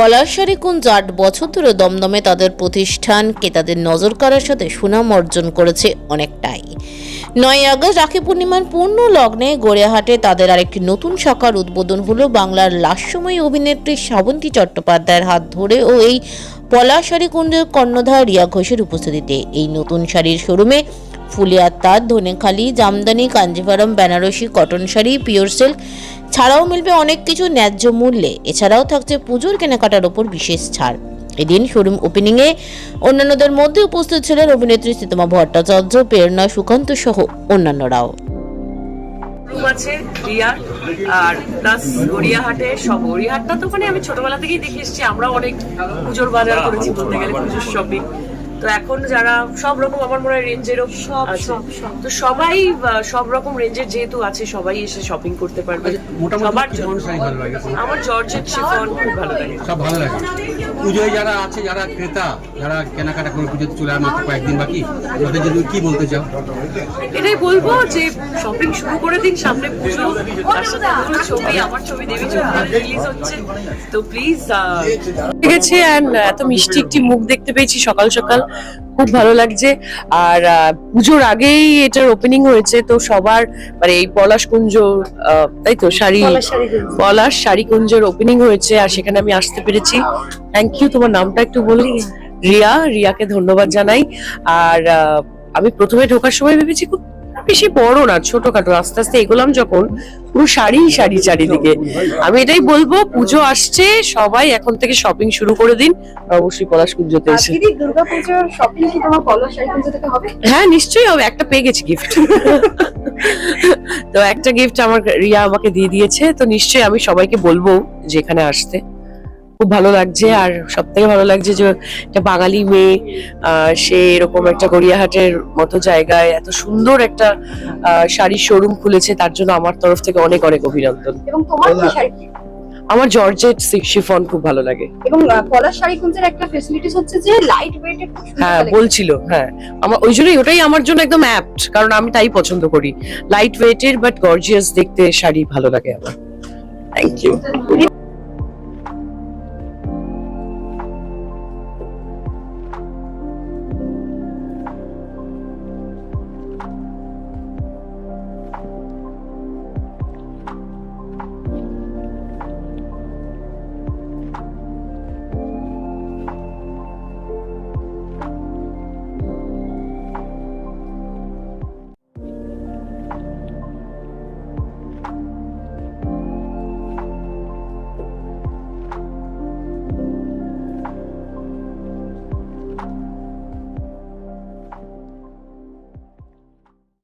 পলাশারি কুঞ্জ আট বছর ধরে দমদমে তাদের প্রতিষ্ঠান তাদের নজর কাড়ার সাথে সুনাম অর্জন করেছে অনেকটাই। নয় আগস্ট রাখি পূর্ণিমার পূর্ণ লগ্নে গড়িয়াহাটে তাদের আরেকটি নতুন শাখার উদ্বোধন হলো বাংলার লাস্যময়ী অভিনেত্রী শ্রাবন্তী চট্টোপাধ্যায়ের হাত ধরে ও এই পলাশারি কুণ্ডের কর্ণধার রিয়া ঘোষের উপস্থিতিতে। এই নতুন শাড়ির শোরুমে ফুলিয়ার তাঁত, Dhanekhali, Jamdani, Kanjivaram, Banarasi, cotton sari, pure silk ছাড়াও মিলবে অনেক কিছু ন্যায্য মূল্যে। এছাড়াও থাকছে পুজোর কেনাকাটার ওপর বিশেষ ছাড়। এদিন শোরুম ওপেনিংয়ে অন্যান্যদের মধ্যে উপস্থিত ছিলেন অভিনেত্রী সীতমা ভট্টাচার্য, প্রেরণা সুকান্ত সহ অন্যান্যরাও। আছে রিয়ার আর প্লাস গড়িয়াহাটে সব। গড়িয়াহাটটা তো মানে আমি ছোটবেলা থেকেই দেখে এসেছি আমরা অনেক পুজোর বাজার করেছি, বলতে গেলে পুজোর শপিং তো এখন যারা সব রকম আমার মনে হয় রেঞ্জেরও সব সব তো সবাই সব রকম রেঞ্জের যেহেতু আছে সবাই এসে শপিং করতে পারবে। লাগে আমার জর্জেট শিফন খুব ভালো লাগে। সব ভালো লাগে? পুজোয় যারা আছে যারা ক্রেতা যারা কেনাকাটা করে পুজোতে চলে আর মাত্র কয়েকদিন বাকি তাদের জন্য কি বলতে চাও? এটাই বলব যে শপিং শুরু করে দিন সামনে পুজো তার সাথে ছবি আমার ছবি দেবী ছবি রিলিজ হচ্ছে। তো প্লিজ গেছে অ্যান্ড এত মিষ্টি একটি মুখ দেখতে পেয়েছি সকাল সকাল। খুব ভালো লাগছে। আর পুজোর আগেই এটার ওপেনিং হয়েছে তো সবার মানে এই পলাশ কুঞ্জ তাই তো শাড়ি পলাশ শাড়ি কুঞ্জের ওপেনিং হয়েছে আর সেখানে আমি আসতে পেরেছি। থ্যাংক ইউ তোমার নামটা একটু বলি। রিয়া। রিয়াকে ধন্যবাদ জানাই। আর আমি প্রথমে ঢোকার সময় ভেবেছি খুব বেশি বড় না ছোটখাটো। আস্তে আস্তে এগোলাম যখন পুরো শাড়ি শাড়ি চারিদিকে। আমি এটাই বলব পুজো আসছে সবাই এখন থেকে শপিং শুরু করে দিন অবশ্যই পলাশ পুজোতে এসে। দিদি শপিং কি তোমার পলাশ থেকে হবে? হ্যাঁ নিশ্চয়ই হবে একটা পেয়ে গেছি গিফট তো একটা গিফট আমার রিয়া আমাকে দিয়ে দিয়েছে তো নিশ্চয়ই আমি সবাইকে বলব যে এখানে আসতে। খুব ভালো লাগছে আর সব থেকে ভালো লাগছে যে একটা বাঙালি মেয়ে আহ, সে এরকম একটা গড়িয়াহাটের মতো জায়গায় এত সুন্দর একটা আহ, শাড়ির শোরুম খুলেছে তার জন্য আমার তরফ থেকে অনেক অনেক অভিনন্দন। এবং তোমার কি শাড়ি? আমার জর্জেট শিফন খুব ভালো লাগে। এবং আহ, পলাশ শাড়িকুঞ্জের একটা ফেসিলিটিস হচ্ছে যে লাইট ওয়েটেড হ্যাঁ বলছিল হ্যাঁ। আমার ওই জন্যই ওটাই আমার জন্য একদম অ্যাপ্ট কারণ আমি তাই পছন্দ করি। লাইট ওয়েটের বাট গর্জিয়াস দেখতে শাড়ি ভালো লাগে আমার। Thank you